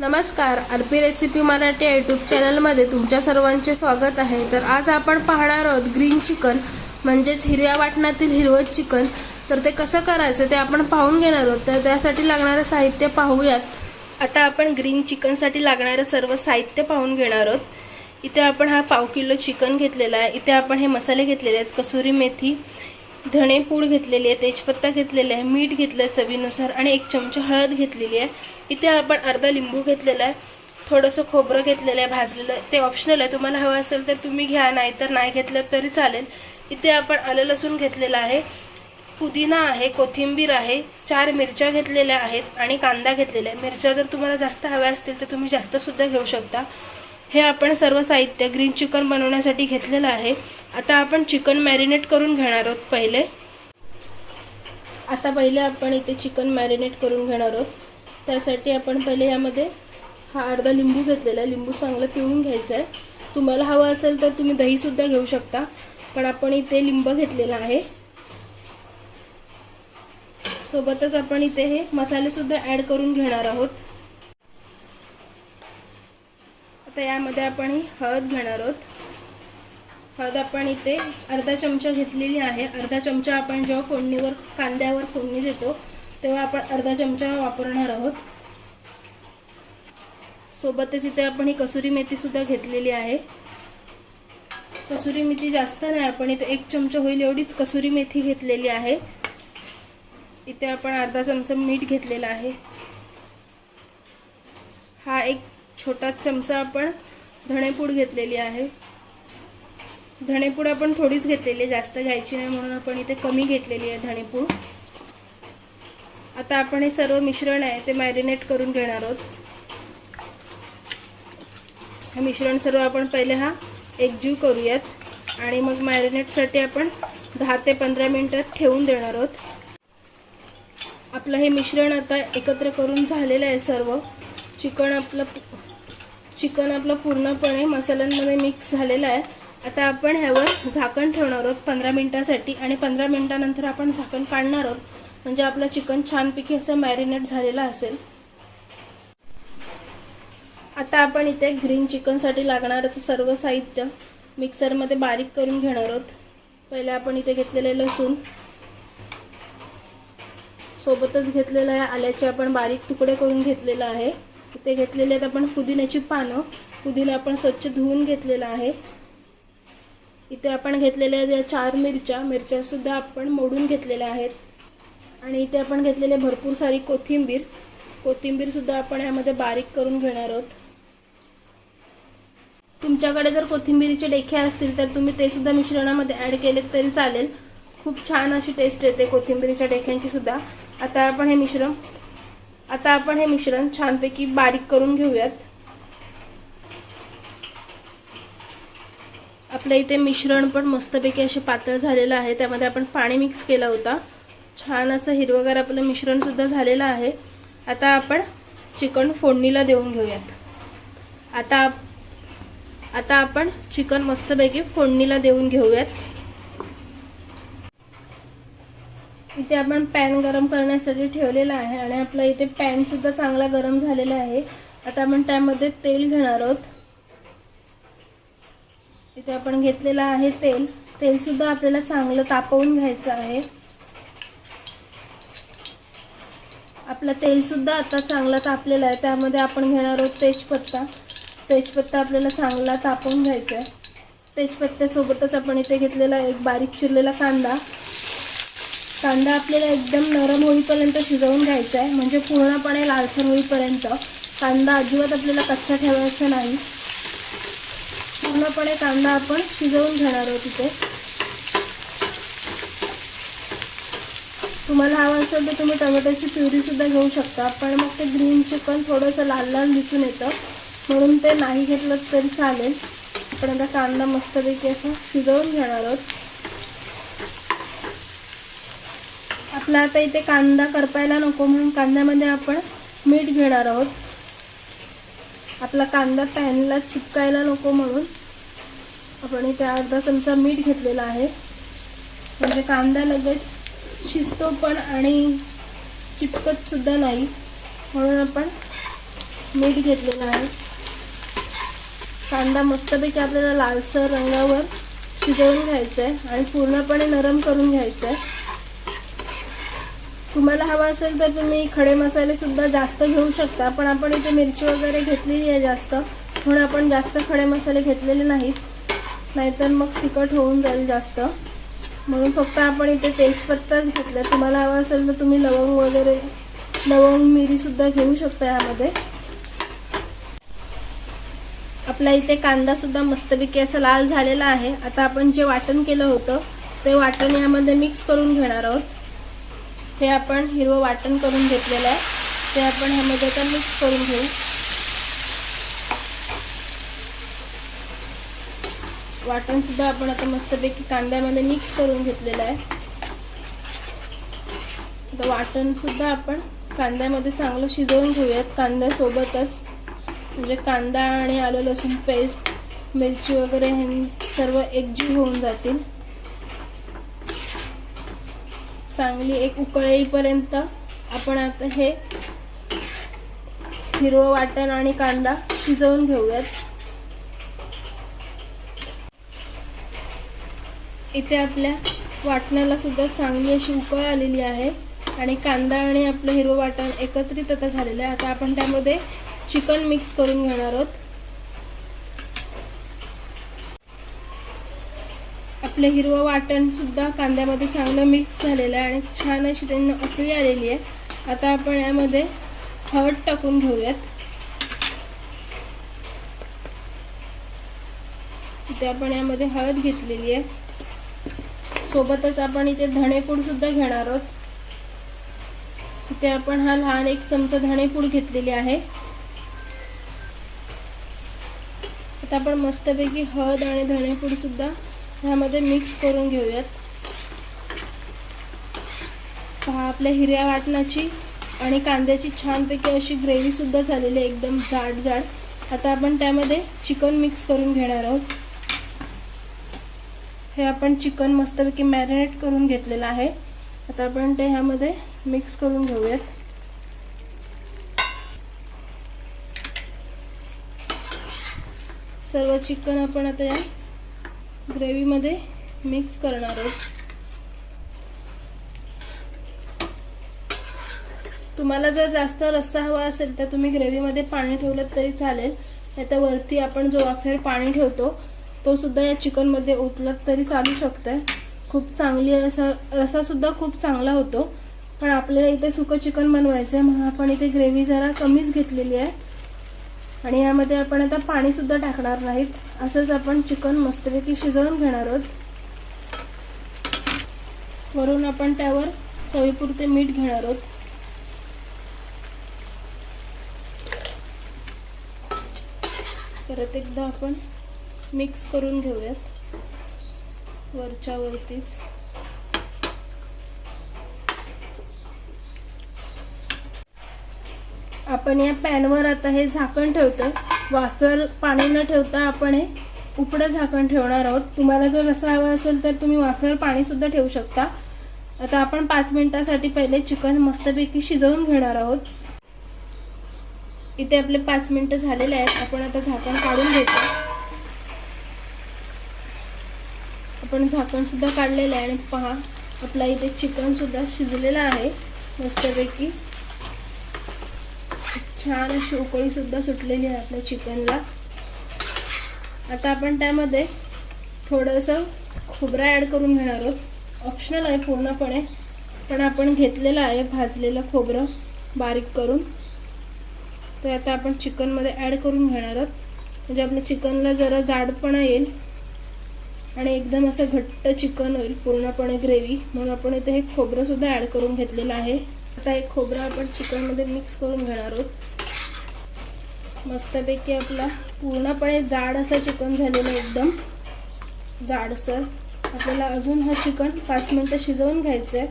नमस्कार R recipe Marathi YouTube चॅनलमध्ये तुमच्या सर्वांचे स्वागत आहे. तर आज आपण पाहणार आहोत ग्रीन चिकन म्हणजेच हिरव्या वाटणातील हिरवं चिकन तर ते कसं करायचं ते आपण पाहून घेणार आहोत. तर त्यासाठी लागणारं साहित्य पाहूयात. आता आपण ग्रीन चिकनसाठी लागणारं सर्व साहित्य पाहून घेणार आहोत. इथे आपण हा पाव किलो चिकन घेतलेला आहे. इथे आपण हे मसाले घेतलेले आहेत. कसुरी मेथी धणे पूड घेतलेली आहे तेजपत्ता घेतलेला आहे मीठ घेतलं आहे चवीनुसार आणि एक चमचा हळद घेतलेली आहे. इथे आपण अर्धा लिंबू घेतलेला आहे थोडंसं खोबरं घेतलेलं आहे भाजलेलं ते ऑप्शनल आहे तुम्हाला हवं असेल तर तुम्ही घ्या नाही तर नाही घेतलं तरी चालेल. इथे आपण आलं लसूण घेतलेलं आहे पुदिना आहे कोथिंबीर आहे चार मिरच्या घेतलेल्या आहेत आणि कांदा घेतलेला आहे. मिरच्या जर तुम्हाला जास्त हव्या असतील तर तुम्ही जास्तसुद्धा घेऊ शकता. हे आपण सर्व साहित्य ग्रीन चिकन बनवण्यासाठी घेतलेलं आहे. आता आपण चिकन मॅरिनेट करून घेणार आहोत पहिले. आता पहिले आपण इथे चिकन मॅरिनेट करून घेणार आहोत. त्यासाठी आपण पहिले यामध्ये हा अर्धा लिंबू घेतलेला आहे. लिंबू चांगलं पिळून घ्यायचं आहे. तुम्हाला हवं असेल तर तुम्ही दहीसुद्धा घेऊ शकता. पण आपण इथे लिंब घेतलेला आहे. सोबतच आपण इथे हे मसालेसुद्धा ॲड करून घेणार आहोत. तर यामध्ये आपण ही हळद घेणार आहोत. हळद आपण इथे अर्धा चमचा घेतलेली आहे. अर्धा चमचा आपण जेव्हा फोडणीवर कांद्यावर फोडणी देतो तेव्हा आपण अर्धा चमचा वापरणार आहोत. सोबतच इथे आपण ही कसुरी मेथीसुद्धा घेतलेली आहे. कसुरी मेथी जास्त नाही आपण इथे एक चमचा होईल एवढीच कसुरी मेथी घेतलेली आहे. इथे आपण अर्धा चमचा मीठ घेतलेला आहे. हा एक छोटा चमचा आपण धणेपूड घेतलेली आहे. धणेपूड आपण थोडीच घेतलेली आहे जास्त घ्यायची नाही म्हणून आपण इथे कमी घेतलेली आहे धणेपूड आता आपण हे सर्व मिश्रण आहे ते मॅरिनेट करून घेणार आहोत. हे मिश्रण सर्व आपण पहिले हा एकजीव करूयात आणि मग मॅरिनेटसाठी आपण दहा ते पंधरा मिनटात ठेवून देणार आहोत. आपलं हे मिश्रण आता एकत्र करून झालेलं आहे सर्व. चिकन आपलं चिकन आपलं पूर्णपणे मसाल्यांमध्ये मिक्स झालेलं आहे. आता आपण ह्यावर झाकण ठेवणार आहोत पंधरा मिनटासाठी आणि पंधरा मिनटानंतर आपण झाकण काढणार आहोत. म्हणजे आपलं चिकन छानपैकी असं मॅरिनेट झालेलं असेल. आता आपण इथे ग्रीन चिकनसाठी लागणारं सर्व साहित्य मिक्सरमध्ये बारीक करून घेणार आहोत. पहिले आपण इथे घेतलेले लसूण. सोबतच घेतलेलं आहे आल्याचे आपण बारीक तुकडे करून घेतलेलं आहे. इथे घेतलेले आहेत आपण पुदिन्याची पानं. पुदिना आपण स्वच्छ धुवून घेतलेला आहे. इथे आपण घेतलेल्या या चार मिरच्या मिरच्यासुद्धा आपण मोडून घेतलेल्या आहेत. आणि इथे आपण घेतलेले भरपूर सारी कोथिंबीर. कोथिंबीरसुद्धा आपण यामध्ये बारीक करून घेणार आहोत. तुमच्याकडे जर कोथिंबीरीचे डेखे असतील तर तुम्ही ते सुद्धा मिश्रणामध्ये ॲड केले तरी चालेल. खूप छान अशी टेस्ट येते कोथिंबीरीच्या डेख्यांची सुद्धा. आता आपण हे मिश्रण आता आपण हे मिश्रण छानपैकी बारीक करून घेऊयात. आपल्या इथे मिश्रण पण मस्तपैकी असे पातळ झालेलं आहे. त्यामध्ये आपण पाणी मिक्स केला होता. छान असं हिरवगार आपलं मिश्रणसुद्धा झालेलं आहे. आता आपण चिकन फोडणीला देऊन घेऊयात. आता आता आपण चिकन मस्तपैकी फोडणीला देऊन घेऊयात. इथे आपण पॅन गरम करण्यासाठी ठेवलेला आहे आणि आपला इथे पॅनसुद्धा चांगला गरम झालेला आहे. आता आपण त्यामध्ये तेल घेणार आहोत. इथे आपण घेतलेलं आहे तेल. तेलसुद्धा आपल्याला चांगलं तापवून घ्यायचं आहे. आपलं तेलसुद्धा आता चांगला तापलेलं आहे. त्यामध्ये आपण घेणार आहोत तेजपत्ता. तेजपत्ता आपल्याला चांगला तापवून घ्यायचा आहे. तेजपत्त्यासोबतच आपण इथे घेतलेला एक बारीक चिरलेला कांदा. कांदा आपल्याला एकदम नरम होईपर्यंत शिजवून घ्यायचा आहे. म्हणजे पूर्णपणे लालसर होईपर्यंत. कांदा अजिबात आपल्याला कच्चा ठेवायचा नाही. पूर्णपणे कांदा आपण शिजवून घेणार आहोत तिथे तुम्हाला हवं असेल तर तुम्ही टोमॅटोची प्युरीसुद्धा घेऊ शकता. पण मग ते ग्रीन चिकन थोडंसं लाल लाल दिसून येतं. म्हणून ते नाही घेतलं तरी चालेल. आपण आता कांदा मस्तपैकी असं शिजवून घेणार आहोत. आपला आता इथे कांदा करपायला नको म्हणून कांद्यामध्ये आपण मीठ घेणार आहोत. आपला कांदा पॅनला चिपकायला नको म्हणून आपण इथे अर्धा चमचा मीठ घेतलेला आहे. म्हणजे कांदा लगेच शिजतो पण आणि चिपकत सुद्धा नाही. म्हणून आपण मीठ घेतलेलं आहे. कांदा मस्तपैकी आपल्याला लालसर रंगावर शिजवून घ्यायचा आहे आणि पूर्णपणे नरम करून घ्यायचं आहे तुम्हाला हवा असेल तर तुम्ही खडे मसालेसुद्धा जास्त घेऊ शकता पण आपण इथे मिरची वगैरे घेतलेली आहे जास्त. म्हणून आपण जास्त खडे मसाले घेतलेले नाहीत. नाहीतर मग तिखट होऊन जाईल जास्त. म्हणून फक्त आपण इथे तेजपत्ताच घेतला. तुम्हाला हवा असेल तर तुम्ही लवंग वगैरे लवंग मिरीसुद्धा घेऊ शकता यामध्ये. आपला इथे कांदासुद्धा मस्तपैकी असा लाल झालेला आहे. आता आपण जे वाटण केलं होतं ते वाटण यामध्ये मिक्स करून घेणार आहोत. हे आपण हिरवं वाटण करून घेतलेलं आहे. ते आपण ह्यामध्ये आता मिक्स करून घेऊ. वाटण सुद्धा आपण आता मस्तपैकी कांद्यामध्ये मिक्स करून घेतलेलं आहे. आता वाटण सुद्धा आपण कांद्यामध्ये चांगलं शिजवून घेऊयात. कांद्यासोबतच म्हणजे कांदा आणि आलं लसूण पेस्ट मिरची वगैरे हे सर्व एकजीव होऊन जातील. चांगली एक उकळ येईपर्यंत आपण आता हे हिरवं वाटण आणि कांदा शिजवून घेऊयात. इथे आपल्या वाटणाला सुद्धा चांगली अशी उकळ आलेली आहे आणि कांदा आणि आपलं हिरवं वाटण एकत्रित आता झालेलं आहे. आता आपण त्यामध्ये चिकन मिक्स करून घेणार आहोत. आपलं हिरवं वाटण सुद्धा कांद्यामध्ये चांगलं मिक्स झालेलं आहे आणि छान अशी त्यांना उकळी आलेली आहे. आता आपण यामध्ये हळद टाकून घेऊयात. इथे आपण यामध्ये हळद घेतलेली आहे. सोबतच आपण इथे धणेपूड सुद्धा घेणार आहोत. इथे आपण हा लहान एक चमचा धणेपूड घेतलेली आहे. आता आपण मस्तपैकी हळद आणि धणेपूड सुद्धा ह्यामध्ये मिक्स करून घेऊयात. पहा आपल्या हिरव्या वाटणाची आणि कांद्याची छानपैकी अशी ग्रेव्हीसुद्धा झालेली आहे एकदम जाड जाड. आता आपण त्यामध्ये चिकन मिक्स करून घेणार आहोत. हे आपण चिकन मस्तपैकी मॅरिनेट करून घेतलेलं आहे. आता आपण ते ह्यामध्ये मिक्स करून घेऊयात. सर्व चिकन आपण आता या ग्रेव्हीमध्ये मिक्स करणार आहोत तुम्हाला जर जास्त रस्सा हवा असेल तर तुम्ही ग्रेव्हीमध्ये पाणी ठेवलं तरी चालेल. नाही वरती आपण जो अखेर पाणी ठेवतो तो सुद्धा या चिकनमध्ये ओतलात तरी चालू शकतं खूप चांगली असा रसासुद्धा खूप चांगला होतो. पण आपल्याला इथे सुकं चिकन बनवायचं आहे म्हणून आपण इथे ग्रेव्ही जरा कमीच घेतलेली आहे. आणि यामध्ये आपण आता पाणीसुद्धा टाकणार नाहीत. असंच आपण चिकन मस्तपैकी शिजवून घेणार आहोत. वरून आपण त्यावर चवीपुरते मीठ घेणार आहोत. परत एकदा आपण मिक्स करून घेऊयात. वरच्या आपण या पॅनवर आता हे झाकण ठेवतो वाफेवर पाणी न ठेवता आपण हे उकडं झाकण ठेवणार आहोत. तुम्हाला जर रसा हवा असेल तर तुम्ही वाफेवर पाणीसुद्धा ठेवू शकता. आता आपण पाच मिनटासाठी पहिले चिकन मस्तपैकी शिजवून घेणार आहोत. इथे आपले पाच मिनटं झालेले आहेत. आपण आता झाकण काढून घेतो आपण झाकणसुद्धा काढलेलं आहे आणि पहा आपला इथे चिकनसुद्धा शिजलेलं आहे. मस्तपैकी. छान अशी उकळीसुद्धा सुटलेली आहे आपल्या चिकनला. आता आपण त्यामध्ये थोडंसं खोबरा ॲड करून घेणार आहोत. ऑप्शनल आहे पूर्णपणे पण आपण घेतलेलं आहे भाजलेलं खोबरं बारीक करून. तर आता आपण चिकनमध्ये ॲड करून घेणार आहोत. म्हणजे आपल्या चिकनला जरा जाडपणा येईल आणि एकदम असं घट्ट चिकन होईल पूर्णपणे ग्रेव्ही म्हणून आपण इथे हे खोबरंसुद्धा ॲड करून घेतलेलं आहे. आता एक खोबरं आपण चिकनमध्ये मिक्स करून घेणार आहोत. मस्तपैकी आपला पूर्णपणे जाड असा चिकन झालेलं आहे एकदम. जाडसर आपल्याला अजून हा चिकन पाच मिनटं शिजवून घ्यायचं आहे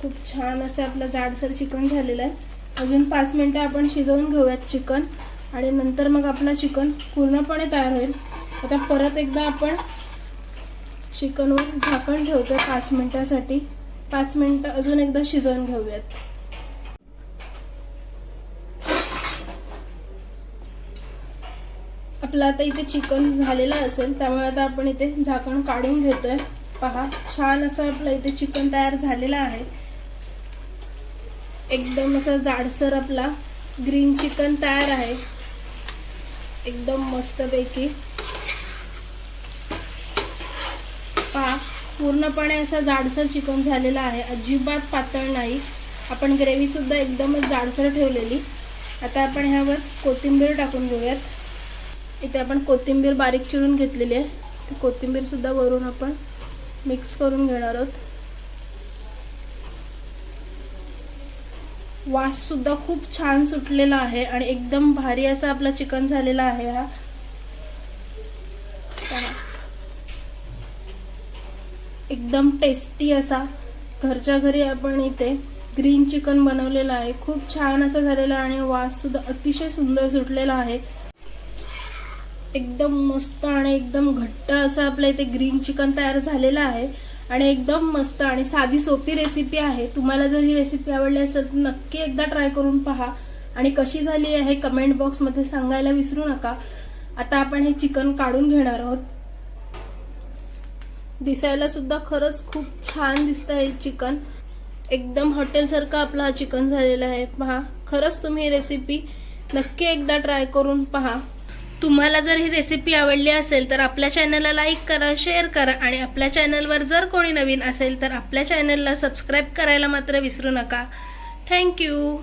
खूप छान असं आपलं जाडसर चिकन झालेलं आहे. अजून पाच मिनटं आपण शिजवून घेऊयात चिकन. आणि नंतर मग आपला चिकन पूर्णपणे तयार होईल. आता परत एकदा आपण चिकनवर झाकण ठेवतो आहे पाच मिनटासाठी. पाच मिनटं अजून एकदा शिजवून घेऊयात. आपलं आता इथे चिकन झालेलं असेल त्यामुळे आता आपण इथे झाकण काढून घेतोय. पहा छान असं आपलं इथे चिकन तयार झालेलं आहे. एकदम असं जाडसर आपला ग्रीन चिकन तयार आहे. एकदम मस्तपैकी. पहा पूर्णपणे असं जाडसर चिकन झालेलं आहे. अजिबात पातळ नाही. आपण ग्रेव्ही सुद्धा एकदमच जाडसर ठेवलेली. आता आपण ह्यावर कोथिंबीर टाकून घेऊयात. इथे आपण कोथिंबीर बारीक चिरून घेतलेली आहे. ती कोथिंबीर सुद्धा वरून आपण मिक्स करून घेणार आहोत. वास सुद्धा खूप छान सुटलेला आहे आणि एकदम भारी असा आपला चिकन झालेला आहे हा. एकदम टेस्टी असा. घरच्या घरी आपण इथे ग्रीन चिकन बनवलेलं आहे. खूप छान असा झालेला आहे आणि वास सुद्धा अतिशय सुंदर सुटलेला आहे. एकदम मस्त आणि एकदम घट्ट असं आपल्या इथे ग्रीन चिकन तयार झालेलं आहे. आणि एकदम मस्त आणि साधी सोपी रेसिपी आहे. तुम्हाला जर ही रेसिपी आवडली असेल तर नक्की एकदा ट्राय करून पहा. आणि कशी झाली आहे कमेंट बॉक्समध्ये सांगायला विसरू नका. आता आपण हे चिकन काढून घेणार आहोत. दिसायला सुद्धा खरंच खूप छान दिसतं हे चिकन. एकदम हॉटेलसारखं आपला हा चिकन झालेलं आहे. पहा खरंच तुम्ही ही रेसिपी नक्की एकदा ट्राय करून पहा. तुम्हाला जर ही रेसिपी आवडली असेल तर आपल्या चॅनलला लाईक करा शेअर करा आणि आपल्या चॅनलवर जर कोणी नवीन असेल तर आपल्या चॅनलला सबस्क्राईब करायला मात्र विसरू नका. थँक्यू